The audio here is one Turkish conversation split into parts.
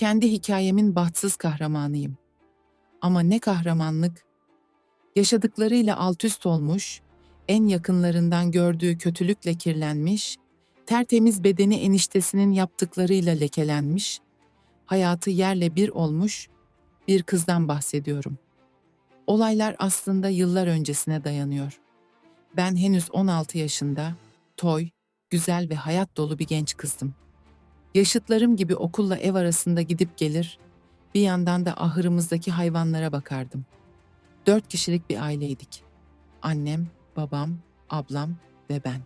Kendi hikayemin bahtsız kahramanıyım. Ama ne kahramanlık. Yaşadıklarıyla altüst olmuş, en yakınlarından gördüğü kötülükle kirlenmiş, tertemiz bedeni eniştesinin yaptıklarıyla lekelenmiş, hayatı yerle bir olmuş bir kızdan bahsediyorum. Olaylar aslında yıllar öncesine dayanıyor. Ben henüz 16 yaşında, toy, güzel ve hayat dolu bir genç kızdım. Yaşıtlarım gibi okulla ev arasında gidip gelir, bir yandan da ahırımızdaki hayvanlara bakardım. Dört kişilik bir aileydik. Annem, babam, ablam ve ben.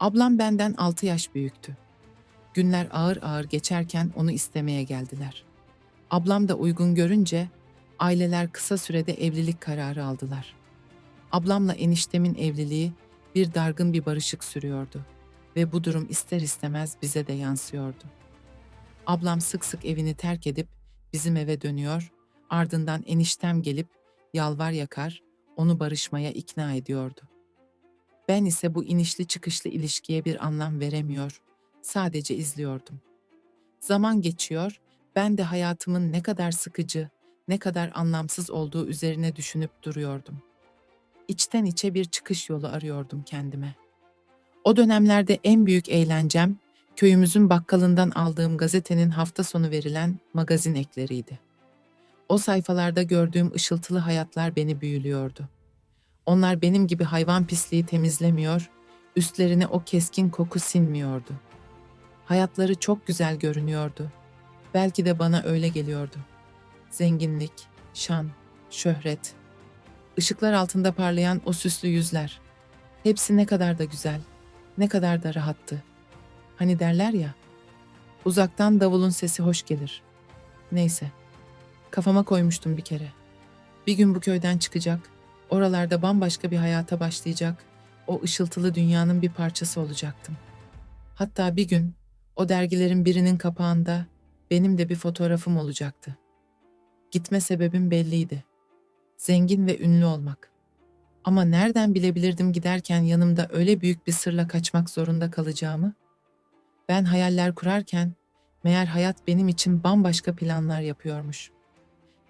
Ablam benden altı yaş büyüktü. Günler ağır ağır geçerken onu istemeye geldiler. Ablam da uygun görünce aileler kısa sürede evlilik kararı aldılar. Ablamla eniştemin evliliği bir dargın bir barışık sürüyordu ve bu durum ister istemez bize de yansıyordu. Ablam sık sık evini terk edip bizim eve dönüyor, ardından eniştem gelip yalvar yakar, onu barışmaya ikna ediyordu. Ben ise bu inişli çıkışlı ilişkiye bir anlam veremiyor, sadece izliyordum. Zaman geçiyor, ben de hayatımın ne kadar sıkıcı, ne kadar anlamsız olduğu üzerine düşünüp duruyordum. İçten içe bir çıkış yolu arıyordum kendime.'' O dönemlerde en büyük eğlencem köyümüzün bakkalından aldığım gazetenin hafta sonu verilen magazin ekleriydi. O sayfalarda gördüğüm ışıltılı hayatlar beni büyülüyordu. Onlar benim gibi hayvan pisliği temizlemiyor, üstlerine o keskin koku sinmiyordu. Hayatları çok güzel görünüyordu. Belki de bana öyle geliyordu. Zenginlik, şan, şöhret, ışıklar altında parlayan o süslü yüzler. Hepsi ne kadar da güzel.'' Ne kadar da rahattı. Hani derler ya, uzaktan davulun sesi hoş gelir. Neyse, kafama koymuştum bir kere. Bir gün bu köyden çıkacak, oralarda bambaşka bir hayata başlayacak, o ışıltılı dünyanın bir parçası olacaktım. Hatta bir gün o dergilerin birinin kapağında benim de bir fotoğrafım olacaktı. Gitme sebebim belliydi. Zengin ve ünlü olmak. Ama nereden bilebilirdim giderken yanımda öyle büyük bir sırla kaçmak zorunda kalacağımı? Ben hayaller kurarken meğer hayat benim için bambaşka planlar yapıyormuş.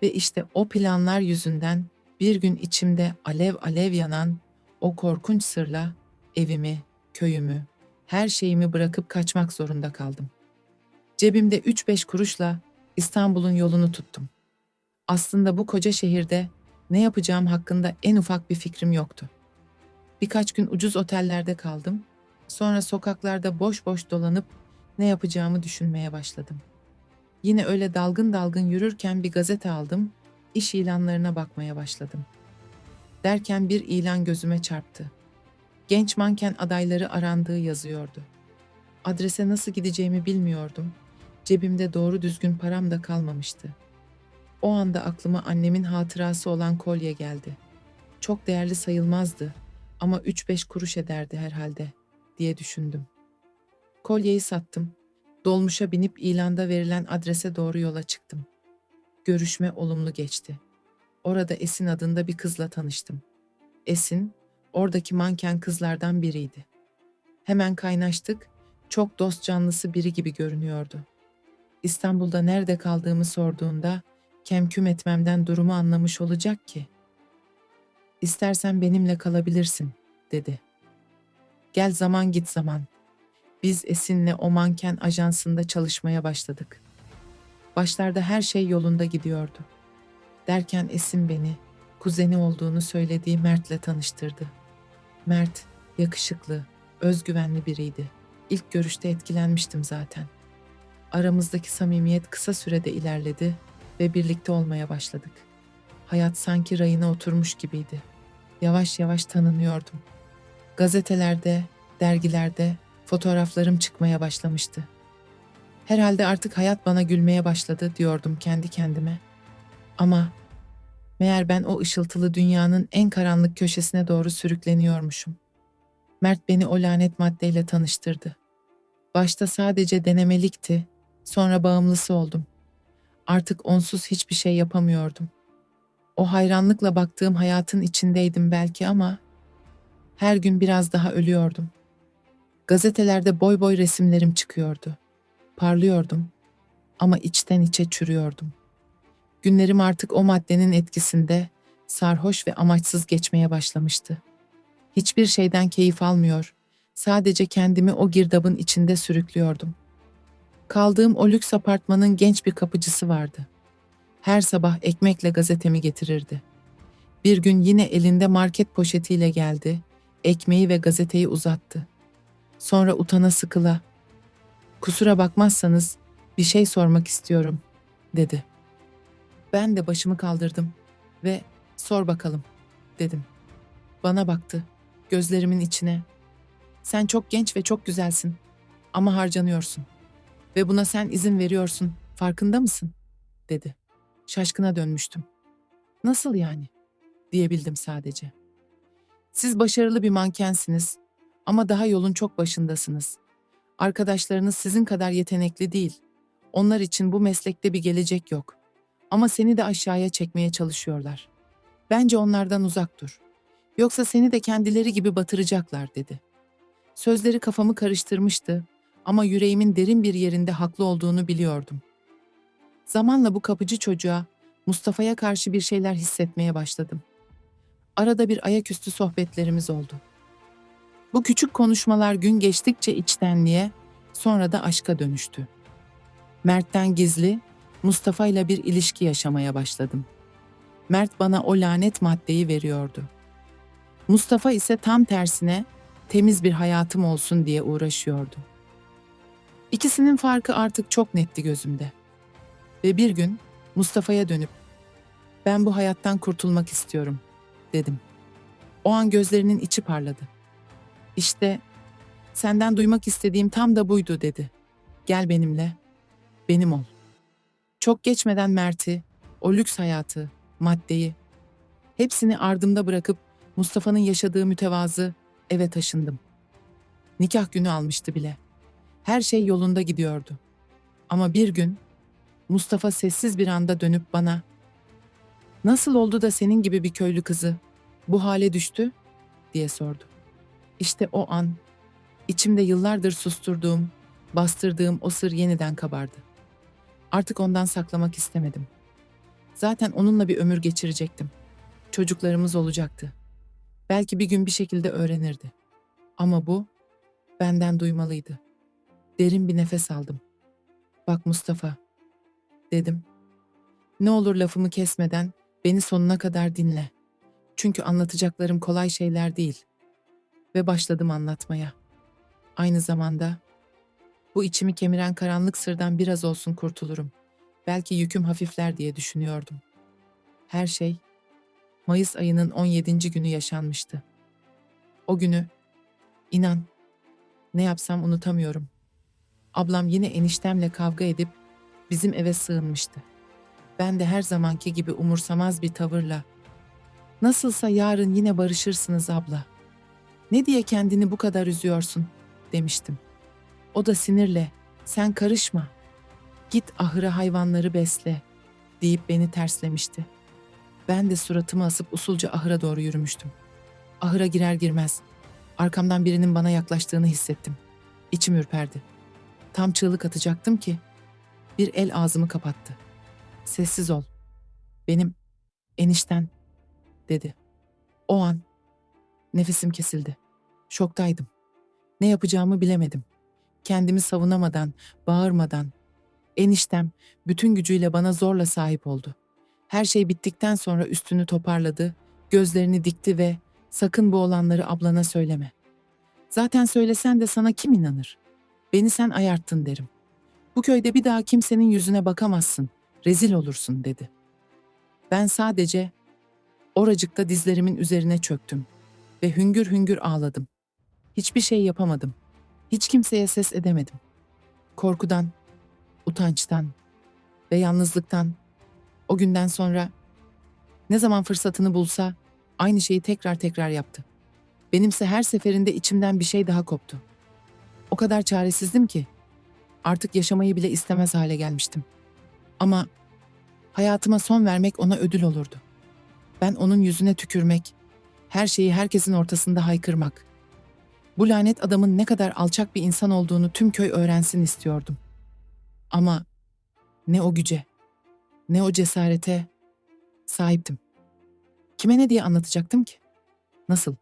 Ve işte o planlar yüzünden bir gün içimde alev alev yanan o korkunç sırla evimi, köyümü, her şeyimi bırakıp kaçmak zorunda kaldım. Cebimde 3-5 kuruşla İstanbul'un yolunu tuttum. Aslında bu koca şehirde ne yapacağım hakkında en ufak bir fikrim yoktu. Birkaç gün ucuz otellerde kaldım. Sonra sokaklarda boş boş dolanıp ne yapacağımı düşünmeye başladım. Yine öyle dalgın dalgın yürürken bir gazete aldım, iş ilanlarına bakmaya başladım. Derken bir ilan gözüme çarptı. Genç manken adayları arandığı yazıyordu. Adrese nasıl gideceğimi bilmiyordum. Cebimde doğru düzgün param da kalmamıştı.'' O anda aklıma annemin hatırası olan kolye geldi. Çok değerli sayılmazdı ama 3-5 kuruş ederdi herhalde diye düşündüm. Kolyeyi sattım. Dolmuşa binip ilanda verilen adrese doğru yola çıktım. Görüşme olumlu geçti. Orada Esin adında bir kızla tanıştım. Esin, oradaki manken kızlardan biriydi. Hemen kaynaştık, çok dost canlısı biri gibi görünüyordu. İstanbul'da nerede kaldığımı sorduğunda kemküm etmemden durumu anlamış olacak ki. İstersen benimle kalabilirsin, dedi. Gel zaman git zaman. Biz Esin'le o manken ajansında çalışmaya başladık. Başlarda her şey yolunda gidiyordu. Derken Esin beni, kuzeni olduğunu söylediği Mert'le tanıştırdı. Mert, yakışıklı, özgüvenli biriydi. İlk görüşte etkilenmiştim zaten. Aramızdaki samimiyet kısa sürede ilerledi ve birlikte olmaya başladık. Hayat sanki rayına oturmuş gibiydi. Yavaş yavaş tanınıyordum. Gazetelerde, dergilerde fotoğraflarım çıkmaya başlamıştı. Herhalde artık hayat bana gülmeye başladı diyordum kendi kendime. Ama meğer ben o ışıltılı dünyanın en karanlık köşesine doğru sürükleniyormuşum. Mert beni o lanet maddeyle tanıştırdı. Başta sadece denemelikti, sonra bağımlısı oldum. Artık onsuz hiçbir şey yapamıyordum. O hayranlıkla baktığım hayatın içindeydim belki ama her gün biraz daha ölüyordum. Gazetelerde boy boy resimlerim çıkıyordu. Parlıyordum ama içten içe çürüyordum. Günlerim artık o maddenin etkisinde sarhoş ve amaçsız geçmeye başlamıştı. Hiçbir şeyden keyif almıyor, sadece kendimi o girdabın içinde sürüklüyordum. Kaldığım o lüks apartmanın genç bir kapıcısı vardı. Her sabah ekmekle gazetemi getirirdi. Bir gün yine elinde market poşetiyle geldi, ekmeği ve gazeteyi uzattı. Sonra utana sıkıla, "Kusura bakmazsanız bir şey sormak istiyorum." dedi. Ben de başımı kaldırdım ve "Sor bakalım." dedim. Bana baktı, gözlerimin içine. "Sen çok genç ve çok güzelsin ama harcanıyorsun ve buna sen izin veriyorsun. Farkında mısın?" dedi. Şaşkına dönmüştüm. "Nasıl yani?" diyebildim sadece. Siz başarılı bir mankensiniz ama daha yolun çok başındasınız. Arkadaşlarınız sizin kadar yetenekli değil. Onlar için bu meslekte bir gelecek yok. Ama seni de aşağıya çekmeye çalışıyorlar. Bence onlardan uzak dur. Yoksa seni de kendileri gibi batıracaklar dedi. Sözleri kafamı karıştırmıştı ama yüreğimin derin bir yerinde haklı olduğunu biliyordum. Zamanla bu kapıcı çocuğa, Mustafa'ya karşı bir şeyler hissetmeye başladım. Arada bir ayaküstü sohbetlerimiz oldu. Bu küçük konuşmalar gün geçtikçe içtenliğe, sonra da aşka dönüştü. Mert'ten gizli, Mustafa ile bir ilişki yaşamaya başladım. Mert bana o lanet maddeyi veriyordu. Mustafa ise tam tersine temiz bir hayatım olsun diye uğraşıyordu. İkisinin farkı artık çok netti gözümde. Ve bir gün Mustafa'ya dönüp "Ben bu hayattan kurtulmak istiyorum." dedim. O an gözlerinin içi parladı. İşte senden duymak istediğim tam da buydu dedi. Gel benimle, benim ol. Çok geçmeden Mert'i, o lüks hayatı, maddeyi, hepsini ardımda bırakıp Mustafa'nın yaşadığı mütevazı eve taşındım. Nikah günü almıştı bile. Her şey yolunda gidiyordu. Ama bir gün Mustafa sessiz bir anda dönüp bana "Nasıl oldu da senin gibi bir köylü kızı bu hale düştü?" diye sordu. İşte o an içimde yıllardır susturduğum, bastırdığım o sır yeniden kabardı. Artık ondan saklamak istemedim. Zaten onunla bir ömür geçirecektim. Çocuklarımız olacaktı. Belki bir gün bir şekilde öğrenirdi. Ama bu benden duymalıydı. Derin bir nefes aldım. Bak Mustafa, dedim. Ne olur lafımı kesmeden beni sonuna kadar dinle. Çünkü anlatacaklarım kolay şeyler değil. Ve başladım anlatmaya. Aynı zamanda bu içimi kemiren karanlık sırdan biraz olsun kurtulurum. Belki yüküm hafifler diye düşünüyordum. Her şey Mayıs ayının 17. günü yaşanmıştı. O günü inan ne yapsam unutamıyorum. Ablam yine eniştemle kavga edip bizim eve sığınmıştı. Ben de her zamanki gibi umursamaz bir tavırla "Nasılsa yarın yine barışırsınız abla. Ne diye kendini bu kadar üzüyorsun?" demiştim. O da sinirle "Sen karışma. Git ahıra hayvanları besle." deyip beni terslemişti. Ben de suratımı asıp usulca ahıra doğru yürümüştüm. Ahıra girer girmez arkamdan birinin bana yaklaştığını hissettim. İçim ürperdi. Tam çığlık atacaktım ki bir el ağzımı kapattı. Sessiz ol. Benim enişten dedi. O an nefesim kesildi. Şoktaydım. Ne yapacağımı bilemedim. Kendimi savunamadan, bağırmadan eniştem bütün gücüyle bana zorla sahip oldu. Her şey bittikten sonra üstünü toparladı, gözlerini dikti ve sakın bu olanları ablana söyleme. Zaten söylesen de sana kim inanır? Beni sen ayarttın derim. Bu köyde bir daha kimsenin yüzüne bakamazsın, rezil olursun dedi. Ben sadece oracıkta dizlerimin üzerine çöktüm ve hüngür hüngür ağladım. Hiçbir şey yapamadım. Hiç kimseye ses edemedim. Korkudan utançtan ve yalnızlıktan o günden sonra ne zaman fırsatını bulsa aynı şeyi tekrar tekrar yaptı. Benimse her seferinde içimden bir şey daha koptu. O kadar çaresizdim ki artık yaşamayı bile istemez hale gelmiştim. Ama hayatıma son vermek ona ödül olurdu. Ben onun yüzüne tükürmek, her şeyi herkesin ortasında haykırmak. Bu lanet adamın ne kadar alçak bir insan olduğunu tüm köy öğrensin istiyordum. Ama ne o güce, ne o cesarete sahiptim. Kime ne diye anlatacaktım ki? Nasıl?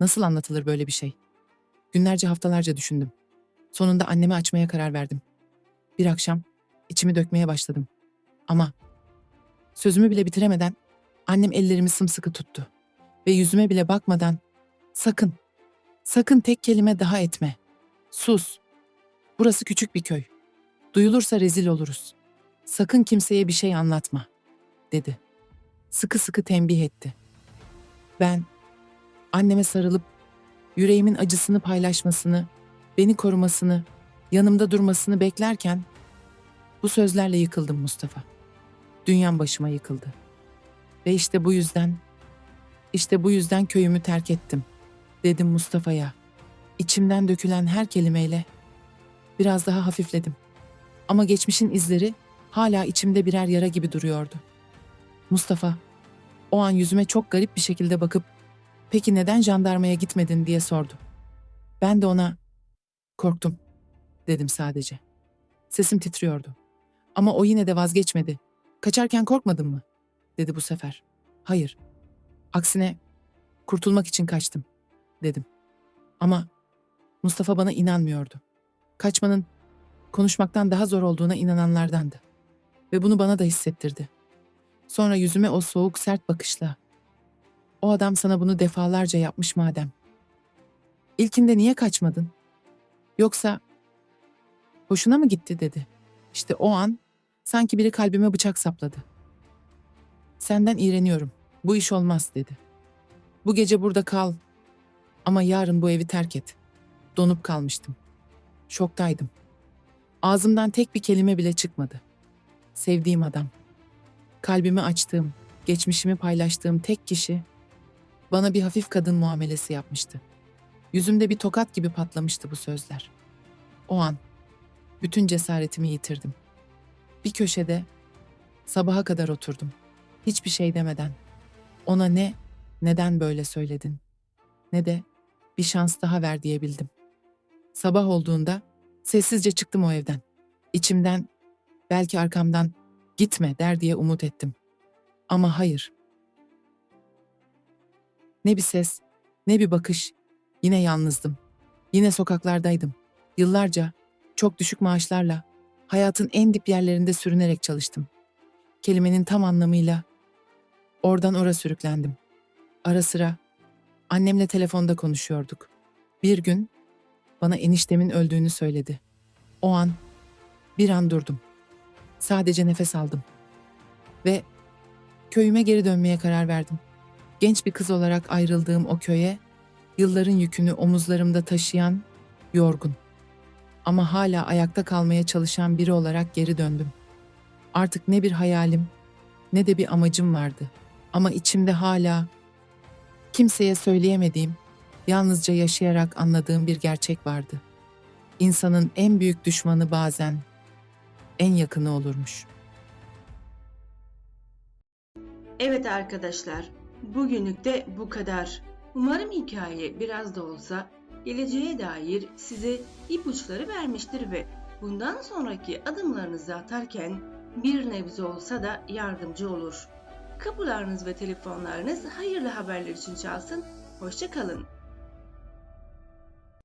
Nasıl anlatılır böyle bir şey? Günlerce haftalarca düşündüm. Sonunda anneme açmaya karar verdim. Bir akşam içimi dökmeye başladım. Ama sözümü bile bitiremeden annem ellerimi sımsıkı tuttu ve yüzüme bile bakmadan sakın, sakın tek kelime daha etme. Sus. Burası küçük bir köy. Duyulursa rezil oluruz. Sakın kimseye bir şey anlatma, dedi. Sıkı sıkı tembih etti. Ben anneme sarılıp yüreğimin acısını paylaşmasını, beni korumasını, yanımda durmasını beklerken bu sözlerle yıkıldım Mustafa. Dünyam başıma yıkıldı. Ve işte bu yüzden, işte bu yüzden köyümü terk ettim, dedim Mustafa'ya. İçimden dökülen her kelimeyle biraz daha hafifledim. Ama geçmişin izleri hala içimde birer yara gibi duruyordu. Mustafa, o an yüzüme çok garip bir şekilde bakıp, peki neden jandarmaya gitmedin diye sordu. Ben de ona, korktum, dedim sadece. Sesim titriyordu. Ama o yine de vazgeçmedi. Kaçarken korkmadın mı? dedi bu sefer. Hayır. Aksine kurtulmak için kaçtım, dedim. Ama Mustafa bana inanmıyordu. Kaçmanın konuşmaktan daha zor olduğuna inananlardandı. Ve bunu bana da hissettirdi. Sonra yüzüme o soğuk sert bakışla. O adam sana bunu defalarca yapmış madem. İlkinde niye kaçmadın? Yoksa hoşuna mı gitti dedi. İşte o an sanki biri kalbime bıçak sapladı. Senden iğreniyorum. Bu iş olmaz dedi. Bu gece burada kal. Ama yarın bu evi terk et. Donup kalmıştım. Şoktaydım. Ağzımdan tek bir kelime bile çıkmadı. Sevdiğim adam. Kalbimi açtığım, geçmişimi paylaştığım tek kişi bana bir hafif kadın muamelesi yapmıştı. Yüzümde bir tokat gibi patlamıştı bu sözler. O an bütün cesaretimi yitirdim. Bir köşede sabaha kadar oturdum. Hiçbir şey demeden. Ona ne, neden böyle söyledin? Ne de bir şans daha ver diyebildim. Sabah olduğunda sessizce çıktım o evden. İçimden, belki arkamdan gitme der diye umut ettim. Ama hayır. Ne bir ses, ne bir bakış. Yine yalnızdım. Yine sokaklardaydım. Yıllarca çok düşük maaşlarla hayatın en dip yerlerinde sürünerek çalıştım. Kelimenin tam anlamıyla oradan ora sürüklendim. Ara sıra annemle telefonda konuşuyorduk. Bir gün bana eniştemin öldüğünü söyledi. O an bir an durdum. Sadece nefes aldım. Ve köyüme geri dönmeye karar verdim. Genç bir kız olarak ayrıldığım o köye, yılların yükünü omuzlarımda taşıyan, yorgun. Ama hala ayakta kalmaya çalışan biri olarak geri döndüm. Artık ne bir hayalim, ne de bir amacım vardı. Ama içimde hala kimseye söyleyemediğim, yalnızca yaşayarak anladığım bir gerçek vardı. İnsanın en büyük düşmanı bazen en yakını olurmuş. Evet arkadaşlar, bugünlük de bu kadar. Umarım hikaye biraz da olsa geleceğe dair size ipuçları vermiştir ve bundan sonraki adımlarınızı atarken bir nebze olsa da yardımcı olur. Kapılarınız ve telefonlarınız hayırlı haberler için çalsın. Hoşça kalın.